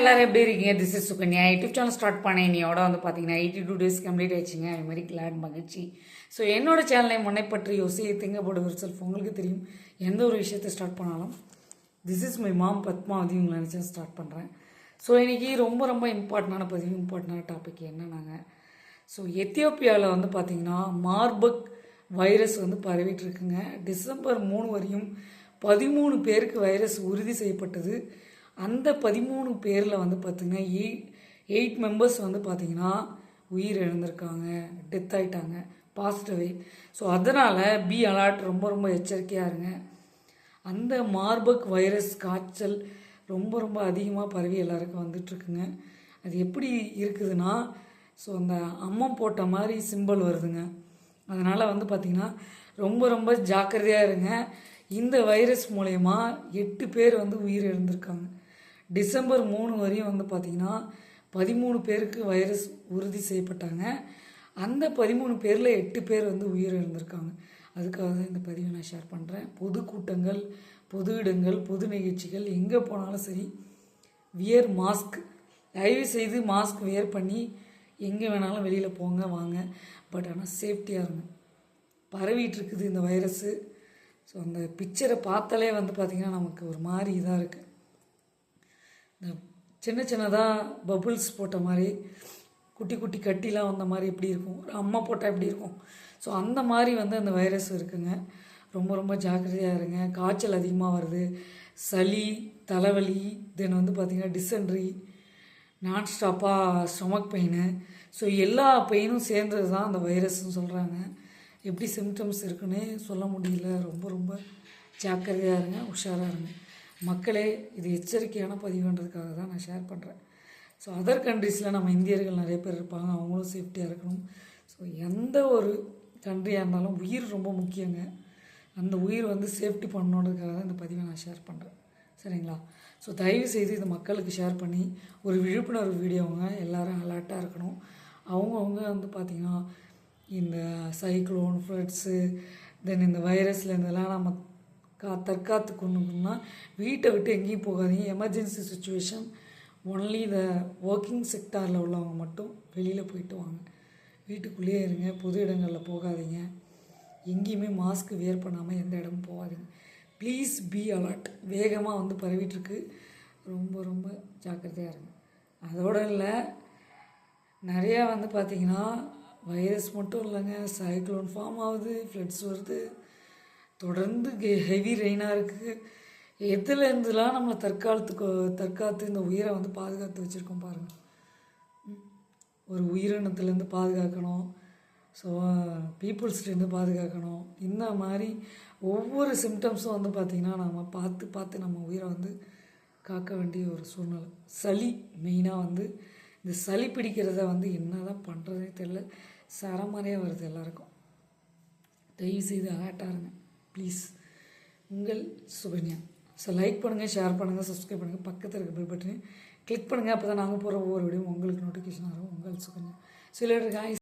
எல்லாரும் எப்படி இருக்கீங்க? This is Sukanya. YouTube channel start பண்ணேன். என்னையோட வந்து பார்த்தீங்கன்னா எயிட்டி டூ டேஸ் கம்ப்ளீட் ஆயிடுச்சுங்க. அது மாதிரி கிளாட் மகிழ்ச்சி. ஸோ என்னோட சேனலை முன்னை பற்றி யோசியை திங்க செல்ஃப் உங்களுக்கு தெரியும் எந்த ஒரு விஷயத்தை ஸ்டார்ட் பண்ணாலும் this is my mom Padmavathi உங்களை நினச்சி ஸ்டார்ட் பண்ணுறேன் ஸோ இன்றைக்கி ரொம்ப ரொம்ப இம்பார்ட்டண்டான பதிவு இம்பார்ட்டண்டான டாபிக் என்னன்னாங்க? ஸோ எத்தியோப்பியாவில் வந்து பார்த்தீங்கன்னா மார்பக் வைரஸ் வந்து பரவிட்டு இருக்குங்க. டிசம்பர் மூணு வரையும் பதிமூணு பேருக்கு வைரஸ் உறுதி செய்யப்பட்டது. அந்த பதிமூணு பேரில் வந்து பார்த்திங்கன்னா எயிட் எயிட் மெம்பர்ஸ் வந்து பார்த்திங்கன்னா உயிர் இழந்திருக்காங்க டெத் ஆகிட்டாங்க பாசிட்டிவே ஸோ அதனால் பி அலர்ட் ரொம்ப ரொம்ப எச்சரிக்கையாக இருங்க. அந்த மார்பக் வைரஸ் காய்ச்சல் ரொம்ப ரொம்ப அதிகமாக பரவி எல்லாருக்கும் வந்துட்டுருக்குங்க. அது எப்படி இருக்குதுன்னா ஸோ அந்த அம்மம் போட்ட மாதிரி சிம்பல் வருதுங்க. அதனால் வந்து பார்த்திங்கன்னா ரொம்ப ரொம்ப ஜாக்கிரதையாக இருங்க. இந்த வைரஸ் மூலயமா எட்டு பேர் வந்து உயிர் இழந்திருக்காங்க டிசம்பர் மூணு வரையும் வந்து பார்த்திங்கன்னா பதிமூணு பேருக்கு வைரஸ் உறுதி செய்யப்பட்டாங்க. அந்த பதிமூணு பேரில் எட்டு பேர் வந்து உயிரிழந்திருக்காங்க. அதுக்காக தான் இந்த பதிவை நான் ஷேர் பண்ணுறேன் பொது கூட்டங்கள் பொது இடங்கள் பொது நிகழ்ச்சிகள் எங்கே போனாலும் சரி வியர் மாஸ்க் தயவு செய்து மாஸ்க் வியர் பண்ணி எங்கே வேணாலும் வெளியில் போங்க வாங்க. பட் ஆனால் சேஃப்டியாக இருங்க. பரவிட்டு இருக்குது இந்த வைரஸ்ஸு ஸோ அந்த பிக்சரை பார்த்தாலே வந்து பார்த்திங்கன்னா நமக்கு ஒரு மாதிரி இதாக இருக்குது இந்த சின்ன சின்னதாக பபுள்ஸ் போட்ட மாதிரி குட்டி குட்டி கட்டிலாம் வந்த மாதிரி எப்படி இருக்கும். ஒரு அம்மா போட்டால் எப்படி இருக்கும். ஸோ அந்த மாதிரி வந்து அந்த வைரஸ் இருக்குங்க. ரொம்ப ரொம்ப ஜாக்கிரதையாக இருங்க. காய்ச்சல் அதிகமாக வருது. சளி தலைவலி தென் வந்து பார்த்திங்கன்னா டிசென்ட்ரி நான் ஸ்டாப்பாக ஸ்டொமக் பெயின் ஸோ எல்லா பெயினும் சேர்ந்தது தான் அந்த வைரஸ்னு சொல்கிறாங்க எப்படி சிம்டம்ஸ் இருக்குன்னே சொல்ல முடியல. ரொம்ப ரொம்ப ஜாக்கிரதையாக இருங்க. உஷாராக இருங்க. மக்களே இது எச்சரிக்கையான பதிவுன்றதுக்காக தான் நான் ஷேர் பண்ணுறேன் ஸோ அதர் கண்ட்ரீஸில் நம்ம இந்தியர்கள் நிறைய பேர் இருப்பாங்க அவங்களும் சேஃப்டியாக இருக்கணும். ஸோ எந்த ஒரு கண்ட்ரியாக இருந்தாலும் உயிர் ரொம்ப முக்கியங்க. அந்த உயிர் வந்து சேஃப்டி பண்ணணுன்றதுக்காக தான் இந்த பதிவை நான் ஷேர் பண்ணுறேன் சரிங்களா? ஸோ தயவு செய்து இது மக்களுக்கு ஷேர் பண்ணி ஒரு விழிப்புணர்வு வீடியோங்க எல்லாரும் அலர்ட்டாக இருக்கணும். அவங்கவுங்க வந்து பார்த்திங்கன்னா இந்த சைக்ளோன் ஃப்ளட்ஸு தென் இந்த வைரஸில் நம்ம கா தற்காத்து கொண்டுக்கணும்னா வீட்டை விட்டு எங்கேயும் போகாதீங்க. Emergency situation only the working செக்டாரில் உள்ளவங்க மட்டும் வெளியில் போயிட்டு வாங்க. வீட்டுக்குள்ளேயே இருங்க. பொது இடங்களில் போகாதீங்க. எங்கேயுமே மாஸ்க் வியர் பண்ணாமல் எந்த இடமும் போகாதீங்க. ப்ளீஸ் பி அலர்ட் வேகமாக வந்து பரவிட்டுருக்கு. ரொம்ப ரொம்ப ஜாக்கிரதையாக இருங்க. அதோடு இல்லை நிறையா வந்து பார்த்திங்கன்னா வைரஸ் மட்டும் இல்லைங்க. சைக்ளோன் ஃபார்ம் ஆகுது. ஃப்ளட்ஸ் வருது. தொடர்ந்து ஹெவி ரெயினாக இருக்குது எதுலேருந்துலாம் நம்மளை தற்காலத்துக்கு தற்காத்து இந்த உயிரை வந்து பாதுகாத்து வச்சுருக்கோம் பாருங்கள் ஒரு உயிரினத்துலேருந்து பாதுகாக்கணும். ஸோ பீப்புள்ஸ்லேருந்து பாதுகாக்கணும். இந்த மாதிரி ஒவ்வொரு சிம்டம்ஸும் வந்து பார்த்திங்கன்னா நம்ம பார்த்து பார்த்து நம்ம உயிரை வந்து காக்க வேண்டிய ஒரு சூழ்நிலை. சளி மெயினாக வந்து இந்த சளி பிடிக்கிறத வந்து என்ன தான் பண்ணுறதே தெரில சரமாரியாக வருது எல்லாருக்கும். தயவு செய்து அலர்ட்டாக இருங்க. ப்ளீஸ் உங்கள் சுகன்யா. ஸோ லைக் பண்ணுங்கள் ஷேர் பண்ணுங்கள் சப்ஸ்கிரைப் பண்ணுங்கள் பக்கத்தில் இருக்க பெல் பட்டனை கிளிக் பண்ணுங்கள் அப்போ தான் நாங்கள் போகிற ஒவ்வொரு வீடியோ உங்களுக்கு நோட்டிஃபிகேஷன் வரும். உங்கள் சுகன்யா. சிலர் காய்ஸ்